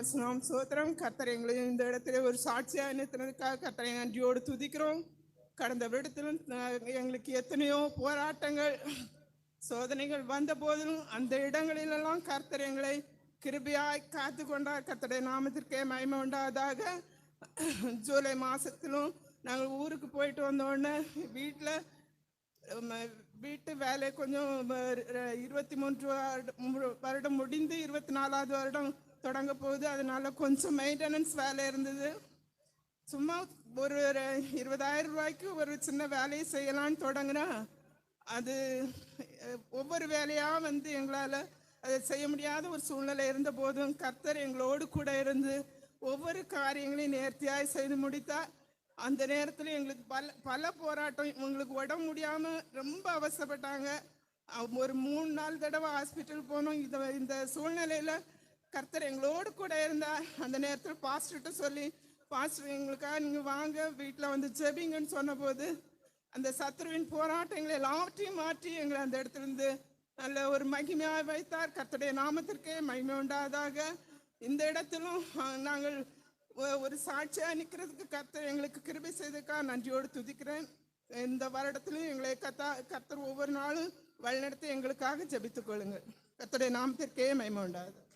பசுநாம் சோத்திரம். கத்தரை எங்களையும் இந்த இடத்துல ஒரு சாட்சியாக நிறுத்தினதுக்காக கத்தரை நன்றியோடு துதிக்கிறோம். கடந்த வருடத்திலும் எங்களுக்கு எத்தனையோ போராட்டங்கள் சோதனைகள் வந்த போதிலும் அந்த இடங்களிலெல்லாம் கர்த்தர் எங்களை கிருபையாய் காத்து கொண்டார். கர்த்தருடைய நாமத்திற்கே மயம உண்டாதாக ஜூலை மாதத்திலும் நாங்கள் ஊருக்கு போயிட்டு வந்தோடனே வீட்டில் வீட்டு வேலை கொஞ்சம் இருபத்தி மூன்று வருடம் வருடம் முடிந்து இருபத்தி நாலாவது வருடம் தொடங்க போகுது. அதனால கொஞ்சம் மெயின்டெனன்ஸ் வேலை இருந்தது. சும்மா ஒரு இருபதாயிரம் ரூபாய்க்கு ஒரு சின்ன வேலையை செய்யலான்னு தொடங்கினா அது ஒவ்வொரு வேலையாக வந்து எங்களால் அதை செய்ய முடியாத ஒரு சூழ்நிலை இருந்த போதும் கர்த்தர் எங்களோடு கூட இருந்து ஒவ்வொரு காரியங்களையும் நேர்த்தியாக செய்து முடித்தா அந்த நேரத்தில் எங்களுக்கு பல பல போராட்டம் இவங்களுக்கு உடம்பு முடியாமல் ரொம்ப அவசரப்பட்டாங்க ஒரு மூணு நாள் தடவை ஹாஸ்பிட்டல் போனோம். இந்த இந்த சூழ்நிலையில் கர்த்தர் எங்களோடு கூட இருந்தார். அந்த நேரத்தில் பாஸ்டர்கிட்ட சொல்லி பாஸ்டர் எங்களுக்காக நீங்கள் வாங்க. வீட்டில் வந்து ஜெபிங்கன்னு சொன்னபோது அந்த சத்ருவின் போராட்டங்களை எல்லாவற்றையும் மாற்றி எங்களை அந்த இடத்துல இருந்து நல்ல ஒரு மகிமையாக வைத்தார். கர்த்தருடைய நாமத்திற்கே மகிமை உண்டாதாக இந்த இடத்திலும் நாங்கள் ஒ- ஒரு சாட்சியாக நிற்கிறதுக்கு கர்த்தர் எங்களுக்கு கிருபை செய்ததுக்காக நன்றியோடு துதிக்கிறேன். இந்த வருடத்திலும் எங்களை கத்தா கர்த்தர் ஒவ்வொரு நாளும் வழிநடத்தி எங்களுக்காக ஜபித்துக் கொள்ளுங்கள். கர்த்தருடைய நாமத்திற்கே மகிமை உண்டாது